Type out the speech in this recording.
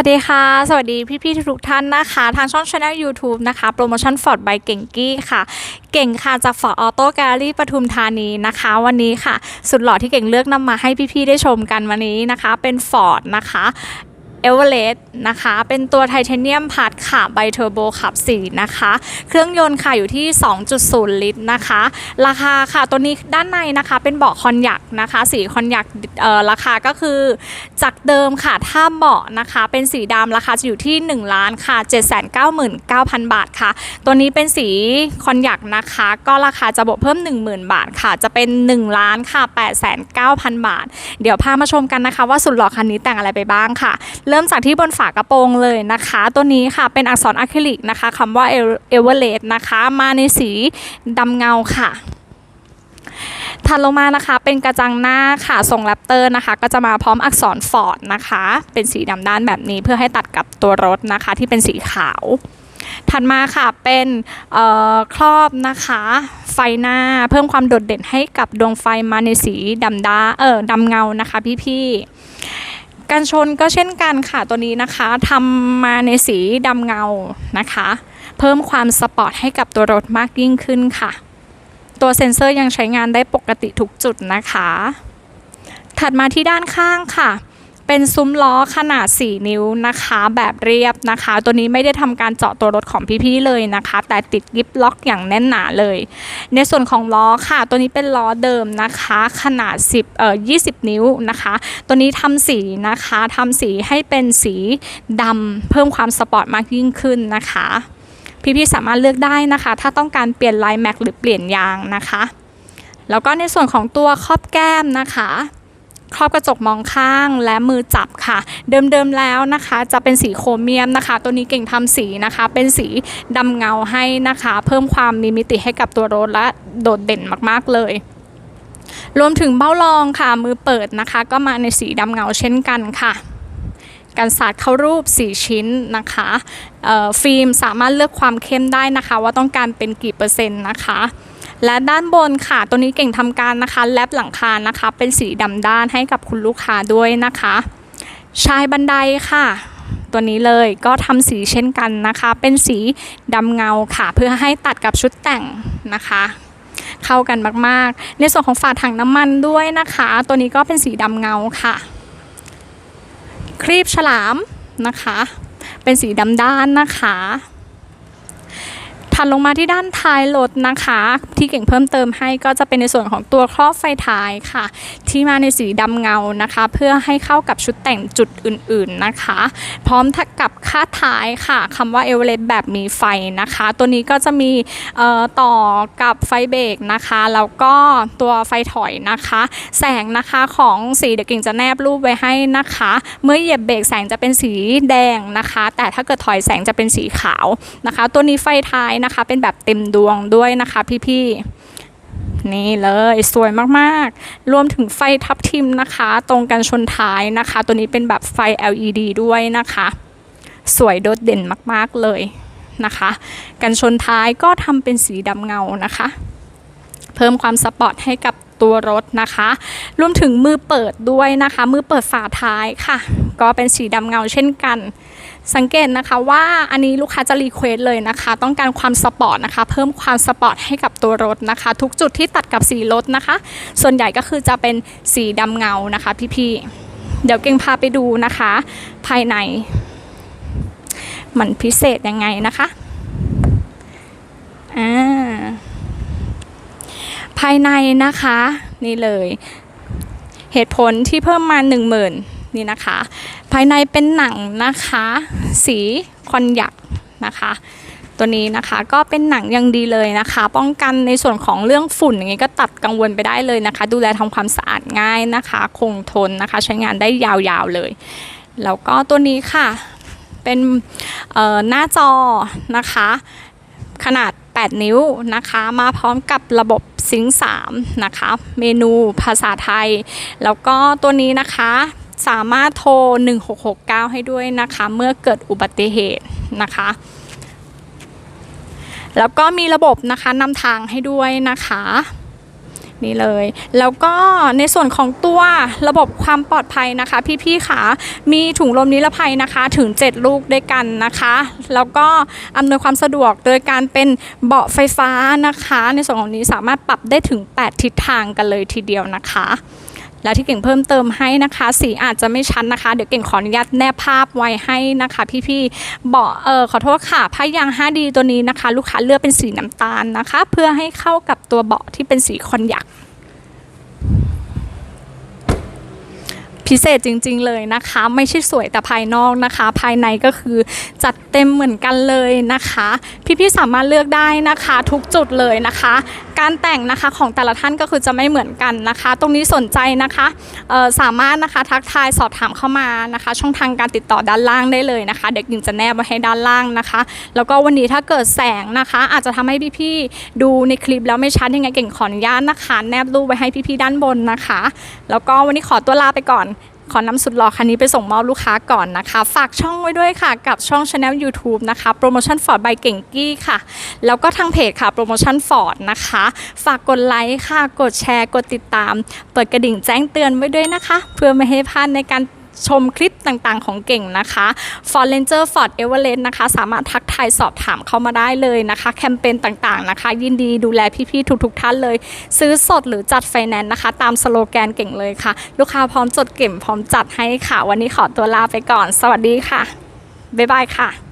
วัสดีค่ะ สวัสดีพี่ๆทุกท่านนะคะ ทางช่อง Channel YouTube นะคะ โปรโมชั่น Ford by เก่งกี้ค่ะ เก่งค่ะจาก Ford Auto Gallery ปทุมธานีนะคะ วันนี้ค่ะ สุดหล่อที่เก่งเลือกนำมาให้พี่ๆได้ชมกันวันนี้นะคะ เป็น Ford นะคะ เอเวอเรสต์นะคะ เป็นตัวไทเทเนียมพาร์ทค่ะไบเทอร์โบขับ 4 นะคะ เครื่องยนต์ค่ะอยู่ที่ 2.0 ลิตรนะคะ ราคาค่ะตัวนี้ด้านในนะคะเป็นเบาะคอนยักนะคะ สีคอนยักราคาก็คือจากเดิมค่ะถ้าเบาะนะคะ เป็นสีดำราคาจะอยู่ที่ 1 ล้านค่ะ 799,000 บาทค่ะ ตัวนี้เป็นสีคอนยักนะคะ ก็ราคาจะบวกเพิ่ม 10,000 บาทค่ะ จะเป็น 1 ล้านค่ะ809,000 บาท เดี๋ยวพามาชมกันนะคะ ว่าสุดหล่อคันนี้แต่งอะไรไปบ้างค่ะเริ่มจากที่บนฝากระโปรงเลยนะคะ ตัวนี้ค่ะเป็นอักษรอะคริลิกนะคะคำว่าเอเวอเรสนะคะ มาในสีดำเงาค่ะถัดลงมานะคะ เป็นกระจังหน้าค่ะทรงแรปเตอร์นะคะ ก็จะมาพร้อมอักษรฟอร์ดนะคะ เป็นสีดำด้านแบบนี้เพื่อให้ตัดกับตัวรถนะคะ ที่เป็นสีขาว ถัดมาค่ะเป็นเอ่อครอบนะคะ ไฟหน้าเพิ่มความโดดเด่นให้กับดวงไฟมาในสีดำด้าเออดำเงานะคะพี่ๆ กันชนก็เช่นกันค่ะตัวนี้นะคะทำมาในสีดำเงานะคะ เพิ่มความสปอร์ตให้กับตัวรถมากยิ่งขึ้นค่ะ ตัวเซ็นเซอร์ยังใช้งานได้ปกติทุกจุดนะคะ ถัดมาที่ด้านข้างค่ะ เป็นซุ้มล้อขนาด 4 นิ้วนะคะ แบบเรียบนะคะ ตัวนี้ไม่ได้ทำการเจาะตัวรถของพี่ๆเลยนะคะ แต่ติดกิฟล็อกอย่างแน่นหนาเลย ในส่วนของล้อค่ะ ตัวนี้เป็นล้อเดิมนะคะ ขนาด 10เอ่อ20 นิ้วนะคะ ตัวนี้ทำสีนะคะทำสีให้เป็นสีดำเพิ่มความสปอร์ตมากยิ่งขึ้นนะคะพี่ๆสามารถเลือกได้นะคะ ถ้าต้องการเปลี่ยนลายแม็กหรือเปลี่ยนยางนะคะ แล้วก็ในส่วนของตัวครอบแก้มนะคะ ครอบกระจกมองข้างและมือจับค่ะ เดิมๆแล้วนะคะ จะเป็นสีโครเมียมนะคะ ตัวนี้เก่งทำสีนะคะ เป็นสีดำเงาให้นะคะ เพิ่มความมีมิติให้กับตัวรถและโดดเด่นมากๆเลยรวมถึงเบ้ารองค่ะมือเปิดนะคะ ก็มาในสีดำเงาเช่นกันค่ะ กันสาดเข้ารูป 4 ชิ้นนะคะฟิล์มสามารถเลือกความเข้มได้นะคะ ว่าต้องการเป็นกี่เปอร์เซ็นต์นะคะ และด้านบนค่ะตัวนี้เก่งทำการนะคะ แลบหลังคานะคะ เป็นสีดำด้านให้กับคุณลูกค้าด้วยนะคะ ชายบันไดค่ะ ตัวนี้เลยก็ทำสีเช่นกันนะคะ เป็นสีดำเงาค่ะ เพื่อให้ตัดกับชุดแต่งนะคะเข้ากันมากๆ ในส่วนของฝาถังน้ำมันด้วยนะคะ ตัวนี้ก็เป็นสีดำเงาค่ะ ครีบฉลามนะคะ เป็นสีดำด้านนะคะ ถัดลงมาที่ด้านท้ายรถนะคะ ที่เก่งเพิ่มเติมให้ก็จะเป็นในส่วนของตัวครอบไฟท้ายค่ะ ที่มาในสีดำเงานะคะ เพื่อให้เข้ากับชุดแต่งจุดอื่นๆนะคะ พร้อมกับค่าท้ายค่ะคำว่าเอเวอเรสต์แบบมีไฟนะคะ ตัวนี้ก็จะมีต่อกับไฟเบรกนะคะแล้วก็ตัวไฟถอยนะคะ แสงนะคะของสีเดี๋ยวเก่งจะแนบรูปไว้ให้นะคะ เมื่อเหยียบเบรกแสงจะเป็นสีแดงนะคะ แต่ถ้าเกิดถอยแสงจะเป็นสีขาวนะคะ ตัวนี้ไฟท้ายนะคะ เป็นแบบเต็มดวงด้วยนะคะพี่ๆนี่เลยสวยมากๆ รวมถึงไฟทับทิมนะคะ ตรงกันชนท้ายนะคะ ตัวนี้เป็นแบบไฟ LED ด้วยนะคะ สวยโดดเด่นมากๆเลยนะคะ กันชนท้ายก็ทำเป็นสีดำเงานะคะ เพิ่มความสปอร์ตให้กับ ตัวรถนะคะ รวมถึงมือเปิดด้วยนะคะ มือเปิดฝาท้ายค่ะ ก็เป็นสีดำเงาเช่นกันสังเกตนะคะว่าอันนี้ลูกค้าจะรีเควสเลยนะคะ ต้องการความสปอร์ตนะคะ เพิ่มความสปอร์ตให้กับตัวรถนะคะ ทุกจุดที่ตัดกับสีรถนะคะ ส่วนใหญ่ก็คือจะเป็นสีดำเงานะคะพี่ๆเดี๋ยวเก่งพาไปดูนะคะ ภายใน มันพิเศษยังไงนะคะอ่า ภายในนะคะ นี่เลย เหตุผลที่เพิ่มมา 1 0,000 นี่นะคะ ภายในเป็นหนังนะคะ สีคอนยักนะคะตัวนี้นะคะก็เป็นหนังยังดีเลยนะคะ ป้องกันในส่วนของเรื่องฝุ่นอย่างนี้ก็ตัดกังวลไปได้เลยนะคะ ดูแลทำความสะอาดง่ายนะคะ คงทนนะคะ ใช้งานได้ยาวๆเลย แล้วก็ตัวนี้ค่ะ เป็นหน้าจอนะคะ ขนาด 8 นิ้วนะคะ มาพร้อมกับระบบ ซิงค์3นะคะ เมนูภาษาไทย แล้วก็ตัวนี้นะคะสามารถโทร 1669 ให้ด้วยนะคะ เมื่อเกิดอุบัติเหตุนะคะ แล้วก็มีระบบนะคะนำทางให้ด้วยนะคะ นี่เลย แล้วก็ในส่วนของตัวระบบความปลอดภัยนะคะ พี่ๆค่ะมีถุงลมนิรภัยนะคะถึง 7 ลูกด้วยกันนะคะ แล้วก็อำนวยความสะดวกโดยการเป็นเบาะไฟฟ้านะคะ ในส่วนของนี้สามารถปรับได้ถึง 8 ทิศทางกันเลยทีเดียวนะคะ และที่เก่งเพิ่มเติมให้นะคะ สีอาจจะไม่ชัดนะคะ เดี๋ยวเก่งขออนุญาตแนบภาพไว้ให้นะคะ พี่ๆเบาะเออขอโทษค่ะผ้ายาง 5D ตัวนี้นะคะ ลูกค้าเลือกเป็นสีน้ำตาลนะคะ เพื่อให้เข้ากับตัวเบาะที่เป็นสีคอนยักพิเศษจริงๆเลยนะคะ ไม่ใช่สวยแต่ภายนอกนะคะ ภายในก็คือจัดเต็มเหมือนกันเลยนะคะ พี่ๆสามารถเลือกได้นะคะ ทุกจุดเลยนะคะ การแต่งนะคะของแต่ละท่านก็คือจะไม่เหมือนกันนะคะ ตรงนี้สนใจนะคะสามารถนะคะทักทายสอบถามเข้ามานะคะ ช่องทางการติดต่อด้านล่างได้เลยนะคะ เด็กหญิงจะแนบไว้ให้ด้านล่างนะคะ แล้วก็วันนี้ถ้าเกิดแสงนะคะ อาจจะทำให้พี่ๆดูในคลิปแล้วไม่ชัดยังไงเก่งขออนุญาตนะคะ แนบรูปไว้ให้พี่ๆด้านบนนะคะ แล้วก็วันนี้ขอตัวลาไปก่อน ขอน้ำสุดหล่อคันนี้ไปส่งมอบลูกค้าก่อนนะคะ ฝากช่องไว้ด้วยค่ะ กับช่อง Channel YouTube นะคะโปรโมชั่นฟอร์ด by เก่งกี้ค่ะ แล้วก็ทางเพจค่ะโปรโมชั่นฟอร์ดนะคะ ฝากกดไลค์ค่ะ กดแชร์ กดติดตาม เปิดกระดิ่งแจ้งเตือนไว้ด้วยนะคะ เพื่อไม่ให้พลาดในการ ชมคลิปต่างๆ ของเก่งนะคะ Ford Ranger Ford Everest นะคะ สามารถทักทายสอบถามเข้ามาได้เลยนะคะ แคมเปญต่างๆนะคะ ยินดีดูแลพี่ๆทุกๆ ท่านเลย ซื้อสดหรือจัดไฟแนนซ์นะคะ ตามสโลแกนเก่งเลยค่ะ ลูกค้าพร้อมจดเก่งพร้อมจัดให้ค่ะ วันนี้ขอตัวลาไปก่อน สวัสดีค่ะบ๊ายบายค่ะ